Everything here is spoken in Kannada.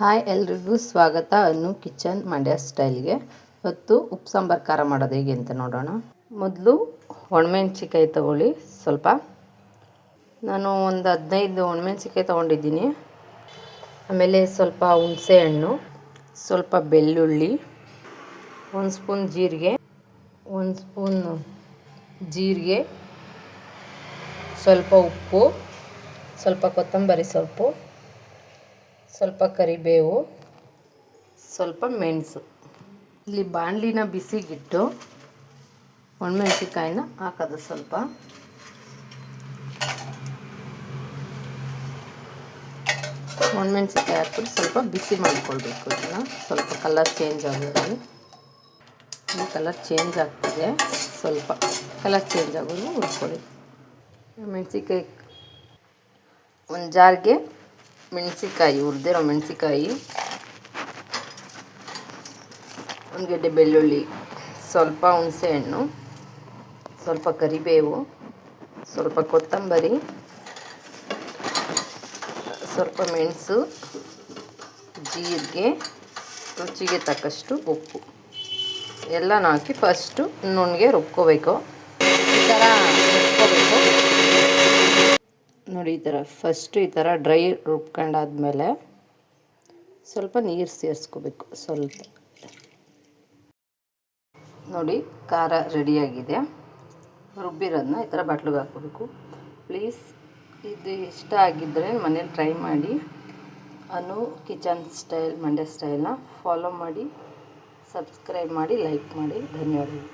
ಹಾಯ್ ಎಲ್ರಿಗೂ ಸ್ವಾಗತ. ಅನ್ನು ಕಿಚನ್ ಮಂಡ್ಯ ಸ್ಟೈಲ್ಗೆ. ಇವತ್ತು ಉಪ್ಪು ಸಾಂಬಾರು ಖಾರ ಮಾಡೋದು ಹೇಗೆ ಅಂತ ನೋಡೋಣ. ಮೊದಲು ಒಣಮೆಣ್ಸಿಕಾಯಿ ತಗೊಳ್ಳಿ ಸ್ವಲ್ಪ. ನಾನು ಒಂದು ಹದಿನೈದು ಒಣಮೆಣ್ಸಿಕಾಯಿ ತೊಗೊಂಡಿದ್ದೀನಿ. ಆಮೇಲೆ ಸ್ವಲ್ಪ ಹುಣಸೆ ಹಣ್ಣು, ಸ್ವಲ್ಪ ಬೆಳ್ಳುಳ್ಳಿ, ಒಂದು ಸ್ಪೂನ್ ಜೀರಿಗೆ, ಒಂದು ಸ್ಪೂನ್ ಜೀರಿಗೆ, ಸ್ವಲ್ಪ ಉಪ್ಪು, ಸ್ವಲ್ಪ ಕೊತ್ತಂಬರಿ ಸೊಪ್ಪು. ಸ್ವಲ್ಪ ಕರಿಬೇವು, ಸ್ವಲ್ಪ ಮೆಣಸು. ಇಲ್ಲಿ ಬಾಣಲಿನ ಬಿಸಿಗಿಟ್ಟು ಒಣಮೆಣ್ಸಿಕಾಯಿನ ಹಾಕೋದು ಸ್ವಲ್ಪ. ಒಣಮೆಣ್ಸಿಕಾಯಿ ಹಾಕ್ಬಿಟ್ಟು ಸ್ವಲ್ಪ ಬಿಸಿ ಮಾಡಿಕೊಳ್ಬೇಕು ಇದನ್ನು. ಸ್ವಲ್ಪ ಕಲರ್ ಚೇಂಜ್ ಆಗೋದು ಈ ಕಲರ್ ಚೇಂಜ್ ಆಗ್ತಿದೆ. ಸ್ವಲ್ಪ ಕಲರ್ ಚೇಂಜ್ ಆಗೋದು ಉಳ್ಕೊಳ್ಳಿ ಮೆಣಸಿಕಾಯಿ ಒಂದು ಜಾರ್ಗೆ ಮೆಣಸಿಕಾಯಿ ಹುರಿದಿರೋ ಮೆಣಸಿಕಾಯಿ ಒಂದು ಬೆಳ್ಳುಳ್ಳಿ, ಸ್ವಲ್ಪ ಹುಣಸೆಹಣ್ಣು ಸ್ವಲ್ಪ ಕರಿಬೇವು, ಸ್ವಲ್ಪ ಕೊತ್ತಂಬರಿ, ಸ್ವಲ್ಪ ಮೆಣಸು, ಜೀರಿಗೆ, ರುಚಿಗೆ ತಕ್ಕಷ್ಟು ಉಪ್ಪು. ಎಲ್ಲ ಹಾಕಿ ಫಸ್ಟು ನುಣ್ಣಗೆ ರುಬ್ಕೋಬೇಕು. ಈ ಥರ ರುಬ್ಕೋಬೇಕು ನೋಡಿ ಈ ಥರ ಫಸ್ಟು ಈ ಥರ ಡ್ರೈ ರುಬ್ಕೊಂಡಾದ್ಮೇಲೆ ಸ್ವಲ್ಪ ನೀರು ಸೇರಿಸ್ಕೋಬೇಕು, ಸ್ವಲ್ಪ. ನೋಡಿ ಖಾರ ರೆಡಿಯಾಗಿದೆ ರುಬ್ಬಿರೋದನ್ನ ಈ ಥರ ಬಾಟ್ಲಿಗೆ ಹಾಕ್ಕೋಬೇಕು. ಪ್ಲೀಸ್ ಇದು ಇಷ್ಟ ಆಗಿದ್ದರೆ ಮನೇಲಿ ಟ್ರೈ ಮಾಡಿ. ಅನು ಕಿಚನ್ ಸ್ಟೈಲ್, ಮಂಡ್ಯ ಸ್ಟೈಲ್ನ ಫಾಲೋ ಮಾಡಿ ಸಬ್ಸ್ಕ್ರೈಬ್ ಮಾಡಿ ಲೈಕ್ ಮಾಡಿ. ಧನ್ಯವಾದಗಳು.